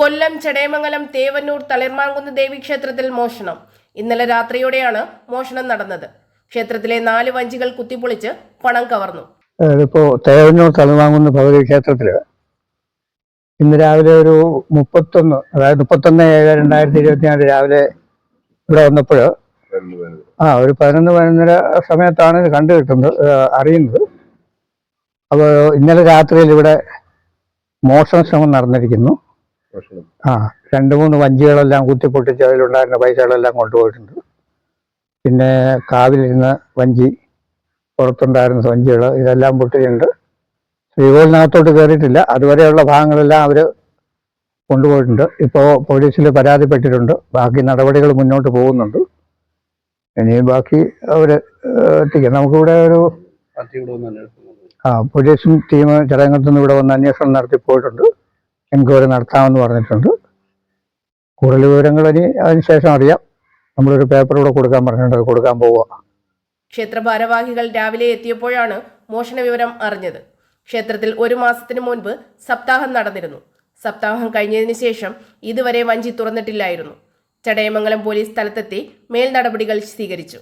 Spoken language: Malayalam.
കൊല്ലം ചടയമംഗലം തേവന്നൂർ തളിർമാങ്കുന്ന് ദേവീക്ഷേത്രത്തിൽ മോഷണം. ഇന്നലെ രാത്രിയോടെയാണ് മോഷണം നടന്നത്. ക്ഷേത്രത്തിലെ നാല് വഞ്ചികൾ കുത്തിപ്പൊളിച്ച് പണം കവർന്നു. ഇപ്പോ തേവന്നൂർ തളിർമാങ്കുന്ന് ഭഗവതി ക്ഷേത്രത്തിൽ ഇന്ന് രാവിലെ ഒരു മുപ്പത്തൊന്ന് അതായത് മുപ്പത്തൊന്ന് ഏഴ് രണ്ടായിരത്തി ഇരുപത്തിനാല് രാവിലെ ഇവിടെ വന്നപ്പോൾ ആ ഒരു പതിനൊന്ന് പതിനൊന്നര സമയത്താണ് ഇത് കണ്ടു കിട്ടുന്നത് അറിയുന്നത്. അപ്പോൾ ഇന്നലെ രാത്രിയിൽ ഇവിടെ മോഷണ ശ്രമം നടന്നിരിക്കുന്നു. ആ രണ്ട് മൂന്ന് വഞ്ചികളെല്ലാം കുത്തിപ്പൊട്ടിച്ച് അതിലുണ്ടായിരുന്ന പൈസകളെല്ലാം കൊണ്ടുപോയിട്ടുണ്ട്. പിന്നെ കാവിലിരുന്ന വഞ്ചി പുറത്തുണ്ടായിരുന്ന വഞ്ചികൾ ഇതെല്ലാം പൊട്ടിയിട്ടുണ്ട്. ശ്രീകോളിനകത്തോട്ട് കയറിയിട്ടില്ല. അതുവരെയുള്ള ഭാഗങ്ങളെല്ലാം അവർ കൊണ്ടുപോയിട്ടുണ്ട്. ഇപ്പോൾ പോലീസിൽ പരാതിപ്പെട്ടിട്ടുണ്ട്. ബാക്കി നടപടികൾ മുന്നോട്ട് പോകുന്നുണ്ട്. ഇനി ബാക്കി അവർ എത്തിക്കാം. നമുക്കിവിടെ ഒരു ആ പോലീസും ടീം ചടങ്ങത്തുനിന്ന് ഇവിടെ വന്ന് അന്വേഷണം നടത്തി പോയിട്ടുണ്ട്. എൻക്വയറി നടത്താമെന്ന് പറഞ്ഞിട്ടുണ്ട്. കൂടുതൽ വിവരങ്ങൾ ഇനി അതിനുശേഷം അറിയാം. നമ്മളൊരു പേപ്പർ കൂടെ കൊടുക്കാൻ പറഞ്ഞിട്ടുണ്ട് കൊടുക്കാൻ പോവുക ക്ഷേത്ര ഭാരവാഹികൾ രാവിലെ എത്തിയപ്പോഴാണ് മോഷണ വിവരം അറിഞ്ഞത്. ക്ഷേത്രത്തിൽ ഒരു മാസത്തിന് മുൻപ് സപ്താഹം നടന്നിരുന്നു. സപ്താഹം കഴിഞ്ഞതിന് ശേഷം ഇതുവരെ വഞ്ചി തുറന്നിട്ടില്ലായിരുന്നു. ചടയമംഗലം പോലീസ് സ്ഥലത്തെത്തി മേൽ നടപടികൾ സ്വീകരിച്ചു.